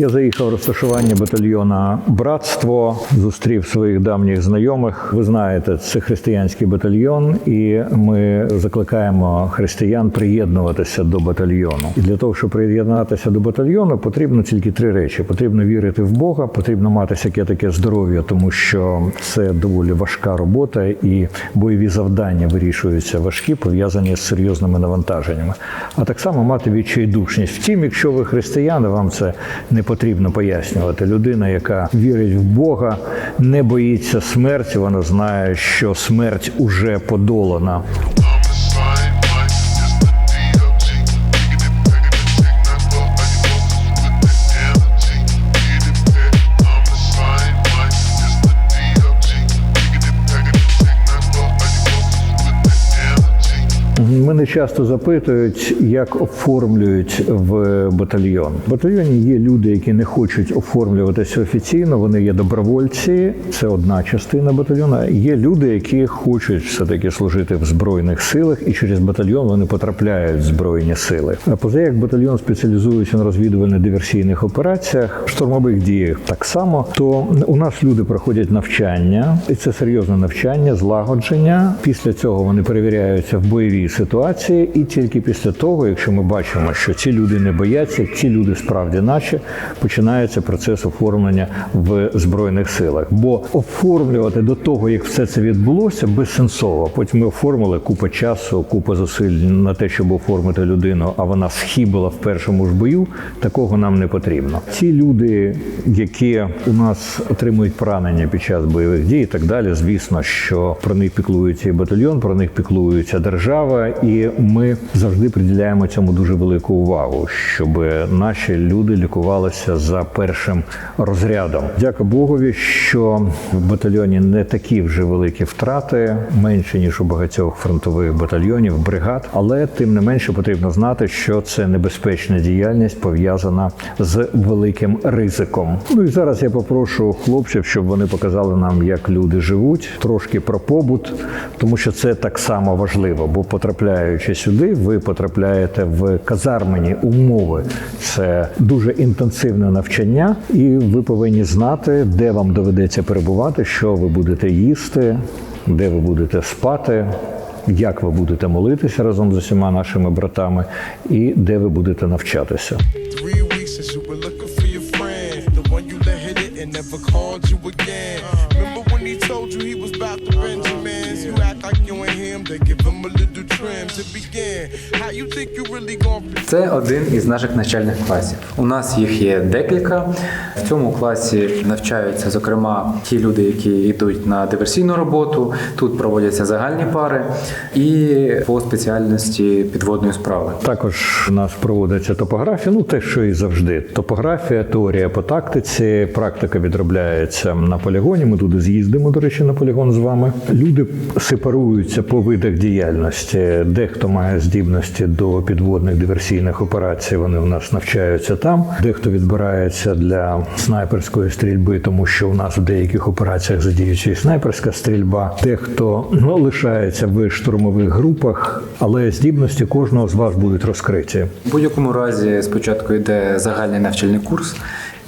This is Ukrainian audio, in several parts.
Я заїхав в розташування батальйона Братство, зустрів своїх давніх знайомих. Ви знаєте, це християнський батальйон, і ми закликаємо християн приєднуватися до батальйону. І для того, щоб приєднатися до батальйону, потрібно тільки три речі: потрібно вірити в Бога, потрібно мати всяке таке здоров'я, тому що це доволі важка робота, і бойові завдання вирішуються важкі, пов'язані з серйозними навантаженнями. А так само мати відчайдушність. Втім, якщо ви християни, вам це не потрібно пояснювати. Людина, яка вірить в Бога, не боїться смерті, вона знає, що смерть уже подолана. Мене часто запитують, як оформлюють в батальйон. В батальйоні є люди, які не хочуть оформлюватися офіційно. Вони є добровольці, це одна частина батальйону. Є люди, які хочуть все таки служити в збройних силах, і через батальйон вони потрапляють в збройні сили. А поза як батальйон спеціалізується на розвідувально-диверсійних операціях, штурмових діях так само. То у нас люди проходять навчання, і це серйозне навчання, злагодження. Після цього вони перевіряються в бойовій ситуації, і тільки після того, якщо ми бачимо, що ці люди не бояться, ці люди справді наче починається процес оформлення в збройних силах. Бо оформлювати до того, як все це відбулося, безсенсово. Потім ми оформили купа часу, купа зусиль на те, щоб оформити людину, а вона схибила в першому ж бою. Такого нам не потрібно. Ці люди, які у нас отримують поранення під час бойових дій, і так далі, звісно, що про них піклується і батальйон, про них піклується держава, і ми завжди приділяємо цьому дуже велику увагу, щоб наші люди лікувалися за першим розрядом. Дяка Богові, що в батальйоні не такі вже великі втрати, менше ніж у багатьох фронтових батальйонів, бригад, але тим не менше потрібно знати, що це небезпечна діяльність пов'язана з великим ризиком. Ну і зараз я попрошу хлопців, щоб вони показали нам, як люди живуть, трошки про побут, тому що це так само важливо, бо потрапляючи сюди, ви потрапляєте в казармені умови. Це дуже інтенсивне навчання, і ви повинні знати, де вам доведеться перебувати, що ви будете їсти, де ви будете спати. Як ви будете молитися разом з усіма нашими братами, і де ви будете навчатися? You think you really gonna Це один із наших навчальних класів. У нас їх є декілька. В цьому класі навчаються, зокрема, ті люди, які йдуть на диверсійну роботу. Тут проводяться загальні пари і по спеціальності підводної справи. Також у нас проводиться топографія, ну те, що і завжди. Топографія, теорія по тактиці, практика відробляється на полігоні. Ми туди з'їздимо, до речі, на полігон з вами. Люди сепаруються по видах діяльності. Дехто має здібності до підводних диверсійних операцій. Вони у нас навчаються там. Дехто відбирається для снайперської стрільби, тому що у нас в деяких операціях задіюється і снайперська стрільба. Дехто ну, лишається в штурмових групах, але здібності кожного з вас будуть розкриті. В будь-якому разі спочатку йде загальний навчальний курс,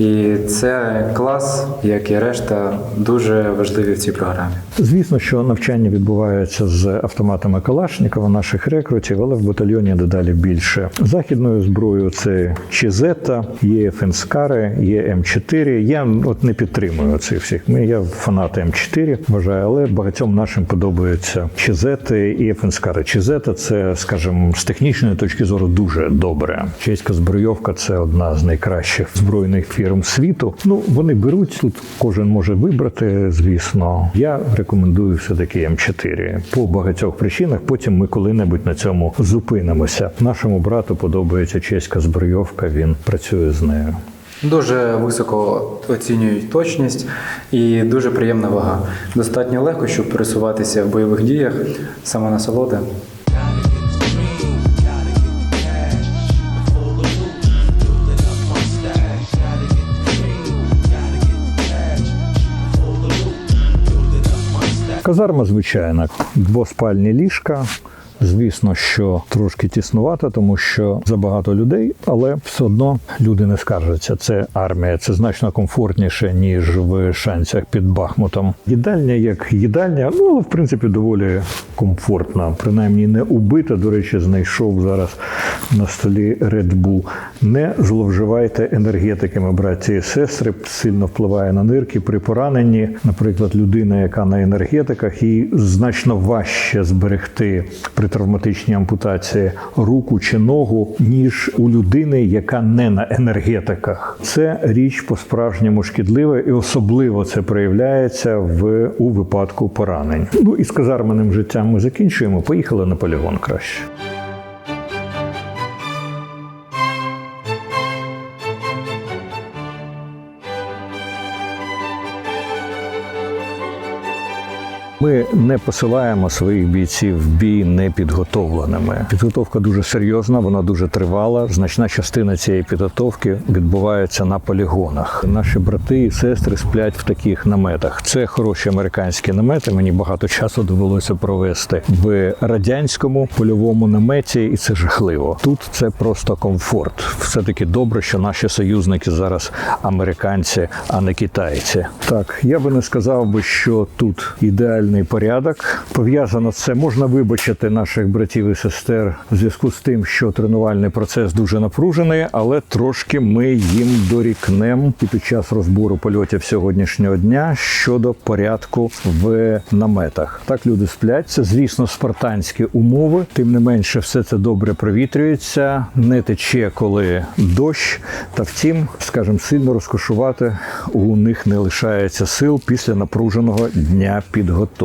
і це клас, як і решта, дуже важливі в цій програмі. Звісно, що навчання відбувається з автоматами Калашникова, наших рекрутів, але в батальйоні дедалі більше. Західною зброєю це Чізета, є Фенскари, є М4. Я от не підтримую цих всіх. Ми я фанат М4, вважаю, але багатьом нашим подобаються Чізети і Фенскари. Чізета це, скажімо, з технічної точки зору дуже добре. Чеська збройовка це одна з найкращих збройних фірм світу. Ну вони беруть тут. Кожен може вибрати, звісно. Я рекомендую все таки М4 по багатьох причинах. Потім ми коли-небудь на цьому зупинимося. Нашому брату подобається чеська збройовка. Він працює з нею. Дуже високо оцінюють точність і дуже приємна вага. Достатньо легко, щоб пересуватися в бойових діях, саме насолода. Казарма звичайна, двоспальні ліжка. Звісно, що трошки тіснувато, тому що забагато людей, але все одно люди не скаржаться. Це армія, це значно комфортніше ніж в шанцях під Бахмутом. Їдальня як їдальня, ну в принципі доволі комфортна. Принаймні не убита. До речі, знайшов зараз на столі Red Bull. Не зловживайте енергетиками, браті і сестри. Сильно впливає на нирки при пораненні. Наприклад, людина, яка на енергетиках, їй значно важче зберегти при травматичній ампутації руку чи ногу, ніж у людини, яка не на енергетиках. Це річ по-справжньому шкідлива, і особливо це проявляється в у випадку поранень. Ну і з казарменим життям ми закінчуємо. Поїхали на полігон краще. Ми не посилаємо своїх бійців в бій непідготовленими. Підготовка дуже серйозна, вона дуже тривала. Значна частина цієї підготовки відбувається на полігонах. Наші брати і сестри сплять в таких наметах. Це хороші американські намети. Мені багато часу довелося провести в радянському польовому наметі, і це жахливо. Тут це просто комфорт. Все таки добре, що наші союзники зараз американці, а не китайці. Так, я би не сказав би, що тут ідеальний порядок. Пов'язано це можна вибачити наших братів і сестер в зв'язку з тим, що тренувальний процес дуже напружений, але трошки ми їм дорікнемо і під час розбору польотів сьогоднішнього дня щодо порядку в наметах. Так люди сплять. Це, звісно, спартанські умови. Тим не менше, все це добре провітрюється, не тече, коли дощ. Та втім, скажімо, сильно розкошувати у них не лишається сил після напруженого дня підготовки.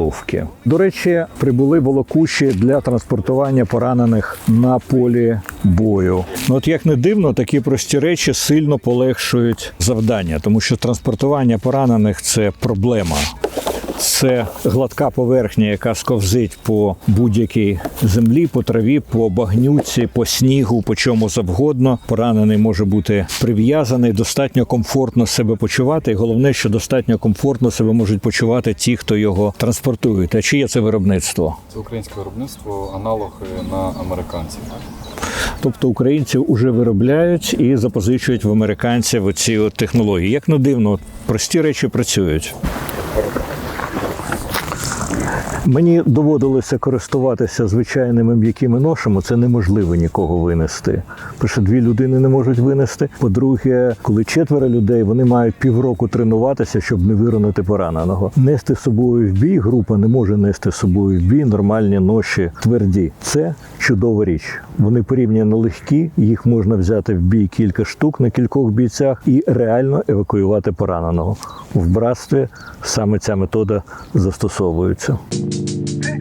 До речі, прибули волокуші для транспортування поранених на полі бою. Ну от як не дивно, такі прості речі сильно полегшують завдання, тому що транспортування поранених це проблема. Це гладка поверхня, яка сковзить по будь-якій землі, по траві, по багнюці, по снігу, по чому завгодно. Поранений може бути прив'язаний, достатньо комфортно себе почувати. І головне, що достатньо комфортно себе можуть почувати ті, хто його транспортують. А чиє це виробництво? Це українське виробництво, аналог на американців. Тобто українці вже виробляють і запозичують в американців ці технології. Як не дивно, прості речі працюють. Мені доводилося користуватися звичайними м'якими ношами. Це неможливо нікого винести. Перше, дві людини не можуть винести. По-друге, коли четверо людей, вони мають півроку тренуватися, щоб не виронити пораненого. Нести з собою в бій група не може нести з собою в бій нормальні ноші тверді. Це чудова річ. Вони порівняно легкі, їх можна взяти в бій кілька штук на кількох бійцях і реально евакуювати пораненого. В братстві саме ця метода застосовується. Hey.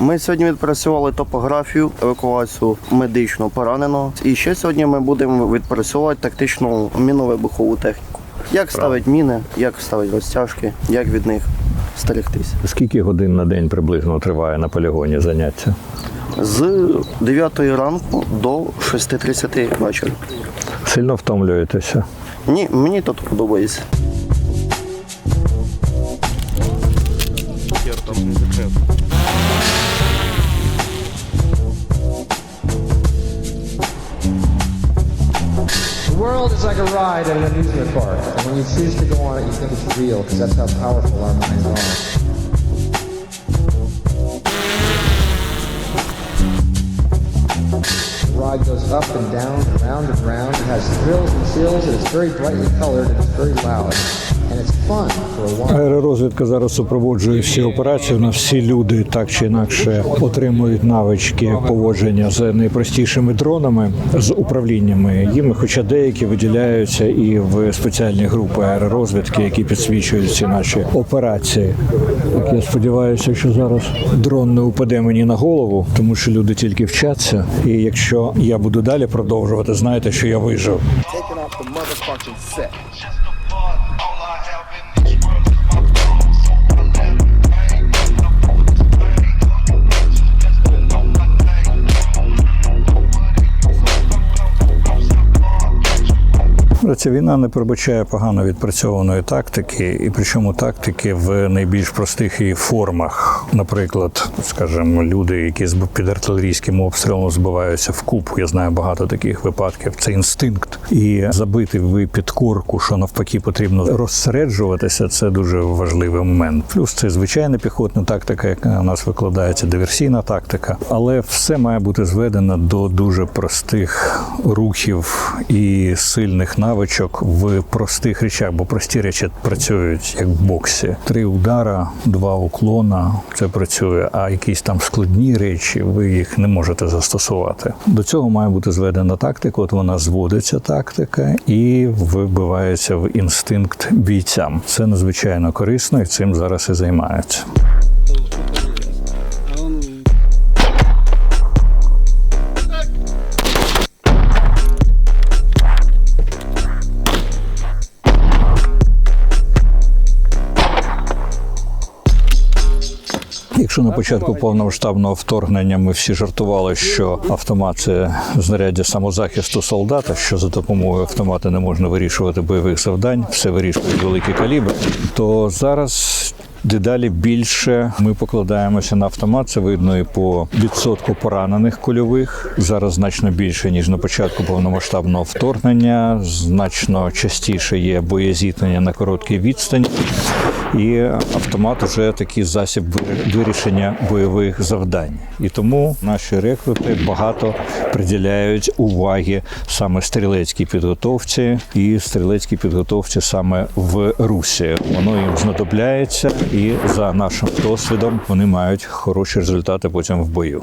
Ми сьогодні відпрацювали топографію, евакуацію медично пораненого. І ще сьогодні ми будемо відпрацьовувати тактичну мінно-вибухову техніку. Як ставити міни, як ставити розтяжки, як від них стерегтися. Скільки годин на день приблизно триває на полігоні заняття? З 9 ранку до 6.30 вечора. Сильно втомлюєтеся? Ні, мені тут подобається. The world is like a ride at an amusement park, and when you choose to go on it, you think it's real, because that's how powerful our minds are. The ride goes up and down around and round. It has thrills and chills, and it's very brightly colored, and it's very loud. Аеророзвідка зараз супроводжує всі операції. У нас всі люди так чи інакше отримують навички поводження з найпростішими дронами з управліннями їми, хоча деякі виділяються і в спеціальні групи аеророзвідки, які підсвічують ці наші операції. Так я сподіваюся, що зараз дрон не упаде мені на голову, тому що люди тільки вчаться. І якщо я буду далі продовжувати, знаєте, що я вижив. Ця війна не передбачає погано відпрацьованої тактики, і причому тактики в найбільш простих її формах. Наприклад, скажімо, люди, які під артилерійським обстрілом збиваються в купу. Я знаю багато таких випадків. Це інстинкт. І забити в підкорку, що навпаки потрібно розсереджуватися. Це дуже важливий момент. Плюс це звичайна піхотна тактика, яка у нас викладається, диверсійна тактика. Але все має бути зведено до дуже простих рухів і сильних навичок в простих речах, бо прості речі працюють як в боксі. Три удара, два уклона це працює. А якісь там складні речі, ви їх не можете застосувати. До цього має бути зведена тактика. От вона зводиться тактика і вибивається в інстинкт бійцям. Це надзвичайно корисно і цим зараз і займаються. Якщо на початку повномасштабного вторгнення ми всі жартували, що автомат це знаряддя самозахисту солдата, що за допомогою автомата не можна вирішувати бойових завдань, все вирішують великий калібр, то зараз. Дедалі більше ми покладаємося на автомат. Це видно і по відсотку поранених кульових. Зараз значно більше ніж на початку повномасштабного вторгнення. Значно частіше є боєзіткнення на короткій відстані. І автомат вже такий засіб вирішення бойових завдань. І тому наші рекрути багато приділяють уваги саме стрілецькій підготовці і стрілецькій підготовці саме в Русі. Воно їм знадобляється, і за нашим досвідом вони мають хороші результати потім в бою.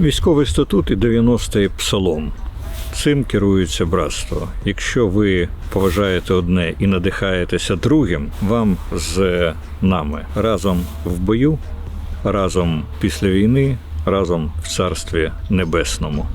Військовий статут і 90-й псалом. Цим керується братство. Якщо ви поважаєте одне і надихаєтеся другим, вам з нами разом в бою, разом після війни, разом в царстві небесному.